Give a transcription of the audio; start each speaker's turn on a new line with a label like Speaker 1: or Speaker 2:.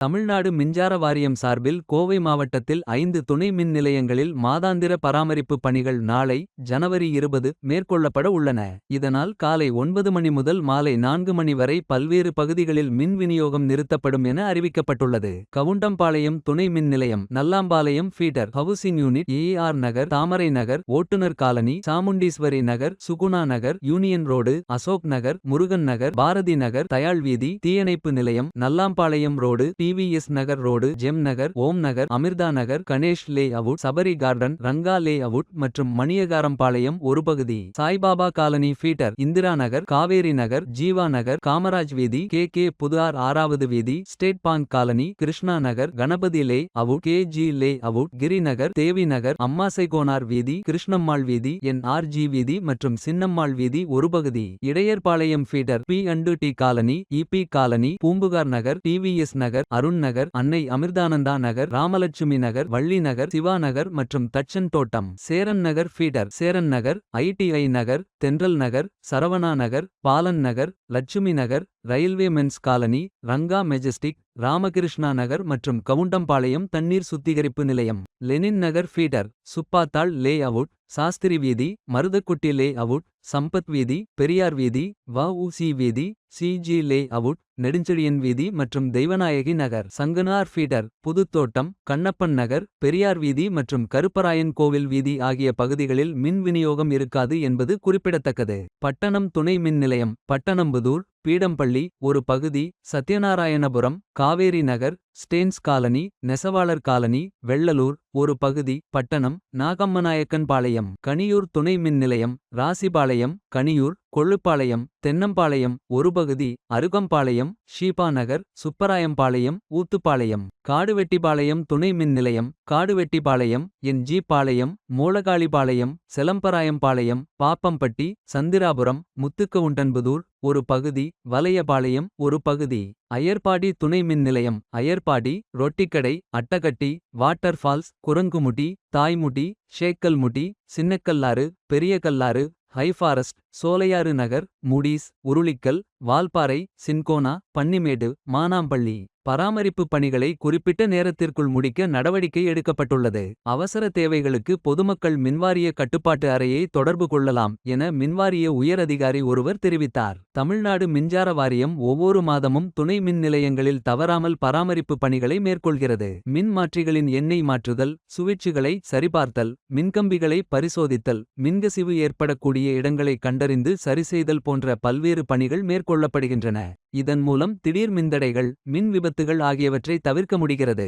Speaker 1: தமிழ்நாடு மின்சார வாரியம் சார்பில் கோவை மாவட்டத்தில் ஐந்து துணை மின் நிலையங்களில் மாதாந்திர பராமரிப்பு பணிகள் நாளை ஜனவரி இருபது மேற்கொள்ளப்பட உள்ளன. இதனால் காலை ஒன்பது மணி முதல் மாலை நான்கு மணி வரை பல்வேறு பகுதிகளில் மின் விநியோகம் நிறுத்தப்படும் என அறிவிக்கப்பட்டுள்ளது. கவுண்டம்பாளையம் துணை மின் நிலையம் Nallampalayam feeder housing unit AR Nagar Thamarai Nagar ஓட்டுநர் colony Chamundeeswari Nagar Suguna Nagar union road Ashok Nagar Murugan Nagar Bharathi Nagar Dayal வீதி தீயணைப்பு நிலையம் Nallampalayam road TVS Nagar road gem Nagar Om Nagar Amritha Nagar Ganesh layout Sabari garden Ranga layout மற்றும் மணியகாரம்பாளையம் ஒரு பகுதி. Saibaba colony feeder Indira Nagar Kaveri Nagar Jeeva Nagar Kamaraj வீதி K K Pudur ஆறாவது வீதி state bank colony Krishna Nagar Ganapathy layout K G layout Girinagar Devi Nagar Ammasaigonar வீதி கிருஷ்ணம்மாள் வீதி N R G வீதி மற்றும் சின்னம்மாள் வீதி ஒரு பகுதி. Idayarpalayam feeder P and T colony EB colony Poompuhar Nagar TVS Nagar Arun Nagar Annai Amritananda Nagar Ramalakshmi நகர் வள்ளி நகர் சிவா நகர் மற்றும் Thachan Thottam Cheran Nagar feeder Cheran Nagar ITI Nagar Thendral Nagar Saravana Nagar Balan Nagar Lakshmi Nagar railway men's colony Ranga majestic Ramakrishna Nagar மற்றும் கவுண்டம்பாளையம் தண்ணீர் சுத்திகரிப்பு நிலையம். Lenin Nagar feeder Subbathal layout Sastri வீதி Maruthakutti lay out Sampath வீதி பெரியார் வீதி வ உசி வீதி CG lay out Nedunchezhiyan வீதி மற்றும் தெய்வநாயகி நகர். சங்கனார் ஃபீடர் புதுத்தோட்டம் கண்ணப்பன் நகர் பெரியார் வீதி மற்றும் கருப்பராயன் கோவில் வீதி ஆகிய பகுதிகளில் மின் விநியோகம் இருக்காது என்பது குறிப்பிடத்தக்கது. பட்டணம் துணை மின் நிலையம் பட்டணம்புதூர் பீடம்பள்ளி ஒரு பகுதி சத்யநாராயணபுரம் காவேரி நகர் ஸ்டேன்ஸ் காலனி நெசவாளர் காலனி வெள்ளலூர் ஒரு பகுதி பட்டணம் நாகம்மநாயக்கன் பாளையம் கனியூர் துணை மின் நிலையம் ராசிபாளையம் கனியூர் கொள்ளுப்பாளையம் தென்னம்பாளையம் ஒரு பகுதி அருகம்பாளையம் ஷீபா நகர் சுப்பராயம்பாளையம் ஊத்துப்பாளையம் காடுவெட்டிபாளையம் துணை மின் நிலையம் காடுவெட்டிபாளையம் என் ஜி பாளையம் மூலகாளிபாளையம் செலம்பராயம்பாளையம் பாப்பம்பட்டி சந்திராபுரம் முத்துக்கவுண்டன்புதூர் ஒரு பகுதி வலையபாளையம் ஒரு பகுதி. அயர்பாடி துணை மின் நிலையம் Iyerpadi Rottikadai Attakatti water falls Kurangumudi Thaimudi Shekkalmudi Chinnakallar Periyakallar high forest Sholayar Nagar Mudis Urulikkal Valparai Cinchona Pannimedu Manampalli. பராமரிப்பு பணிகளை குறிப்பிட்ட நேரத்திற்குள் முடிக்க நடவடிக்கை எடுக்கப்பட்டுள்ளது. அவசர தேவைகளுக்கு பொதுமக்கள் மின்வாரிய கட்டுப்பாட்டு அறையை தொடர்பு கொள்ளலாம் என மின்வாரிய உயர் அதிகாரி ஒருவர் தெரிவித்தார். தமிழ்நாடு மின்சார வாரியம் ஒவ்வொரு மாதமும் துணை மின் நிலையங்களில் தவறாமல் பராமரிப்பு பணிகளை மேற்கொள்கிறது. மின் மாற்றிகளின் எண்ணெய் மாற்றுதல் சுவிட்சுகளை சரிபார்த்தல் மின்கம்பிகளை பரிசோதித்தல் மின்கசிவு ஏற்படக்கூடிய இடங்களை கண்டறிந்து சரிசெய்தல் போன்ற பல்வேறு பணிகள் மேற்கொள்ளப்படுகின்றன. இதன் மூலம் திடீர் மின்தடைகள் மின் விபத்துகள் ஆகியவற்றை தவிர்க்க முடிகிறது.